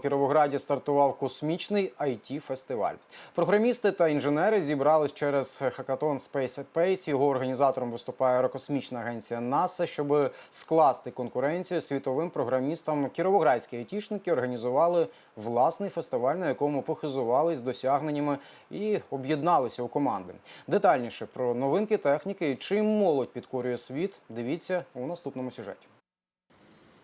Кіровограді стартував космічний it фестиваль Програмісти та інженери зібрались через хакатон Space at Pace. Його організатором виступає аерокосмічна агенція НАСА, щоб скласти конкуренцію світовим програмістам. Кіровоградські айтішники організували власний фестиваль, на якому похизувались досягненнями і об'єдналися у команди. Детальніше про новинки техніки і чим молодь підкорює світ. Дивіться у наступному сюжеті.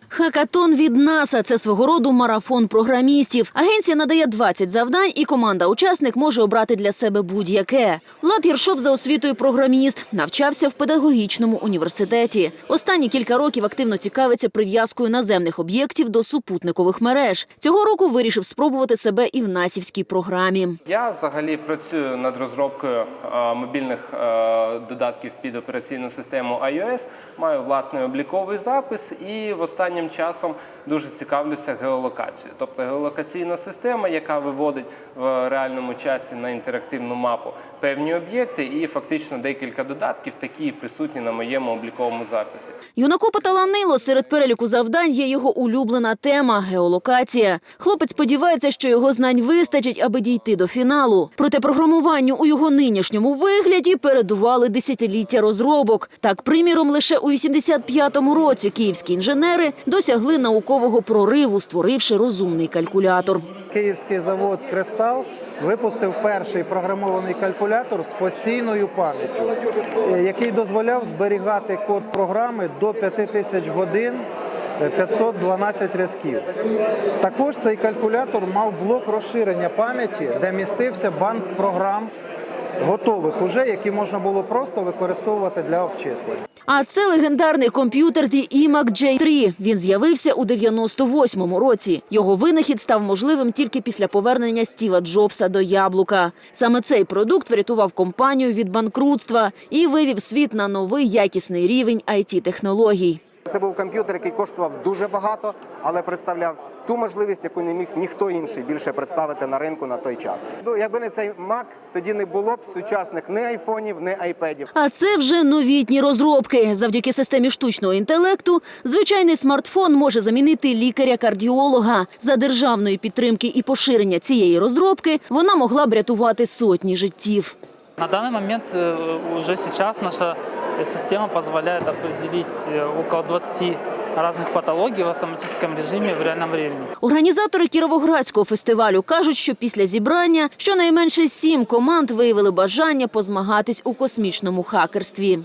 Хакатон від НАСА це свого роду марафон програмістів. Агенція надає 20 завдань, і команда-учасник може обрати для себе будь-яке. Влад Єршов за освітою програміст, навчався в педагогічному університеті. Останні кілька років активно цікавиться прив'язкою наземних об'єктів до супутникових мереж. Цього року вирішив спробувати себе і в насівській програмі. Я взагалі працюю над розробкою мобільних додатків під операційну систему iOS. Маю власний обліковий запис і в останнім часом дуже цікавлюся геолокацією. Тобто геолокаційна система, яка виводить в реальному часі на інтерактивну мапу певні об'єкти, і фактично декілька додатків такі присутні на моєму обліковому записі. Юнаку поталанило серед переліку завдань є його улюблена тема геолокація. Хлопець сподівається, що його знань вистачить, аби дійти до фіналу. Проте програмуванню у його нинішньому вигляді передували десятиліття розробок. Так, приміром, лише у 85-му році київські інженери досягли наукового прориву, створивши розумний калькулятор. Київський завод Кристал випустив перший програмований калькулятор з постійною пам'яттю, який дозволяв зберігати код програми до 5000 годин. е, 512 рядків. Також цей калькулятор мав блок розширення пам'яті, де містився банк програм готових уже, які можна було просто використовувати для обчислень. А це легендарний комп'ютер The IMAC J3. Він з'явився у 98-му році. Його винахід став можливим тільки після повернення Стіва Джобса до яблука. Саме цей продукт врятував компанію від банкрутства і вивів світ на новий якісний рівень it технологій Це був комп'ютер, який коштував дуже багато, але представляв ту можливість, яку не міг ніхто інший більше представити на ринку на той час. Ну, якби не цей Mac, тоді не було б сучасних ні айфонів, ні айпедів. А це вже новітні розробки. Завдяки системі штучного інтелекту звичайний смартфон може замінити лікаря-кардіолога. За державної підтримки і поширення цієї розробки вона могла б рятувати сотні життів. На данный момент э, уже сейчас наша система позволяет определить э, около 20 разных патологий в автоматическом режиме в реальном времени. Організатори Кіровоградського фестивалю кажуть, що після зібрання щонайменше сім команд виявили бажання позмагатись у космічному хакерстві.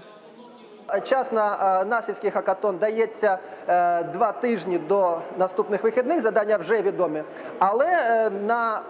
Час на е, насівський хакатон дається е, два тижні до наступних вихідних. Задання вже відомі. Але е, на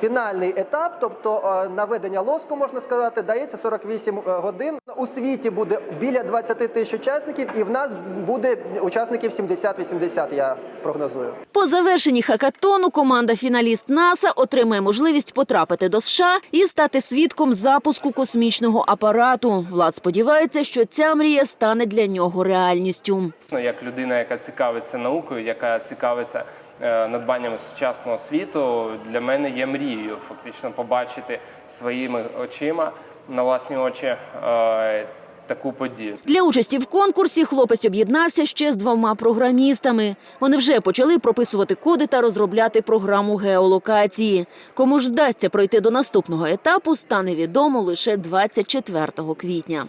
фінальний етап, тобто на ведення лоску, можна сказати, дається 48 годин. У світі буде біля 20 тисяч учасників, і в нас буде учасників 70-80, я прогнозую. По завершенні хакатону команда фіналіст НАСА отримає можливість потрапити до США і стати свідком запуску космічного апарату. Влад сподівається, що ця мрія стане для нього реальністю. Ну, як людина, яка цікавиться наукою, яка цікавиться надбаннями сучасного світу, для мене є мрією фактично побачити своїми очима на власні очі е, таку подію. Для участі в конкурсі хлопець об'єднався ще з двома програмістами. Вони вже почали прописувати коди та розробляти програму геолокації. Кому ж вдасться пройти до наступного етапу, стане відомо лише 24 квітня.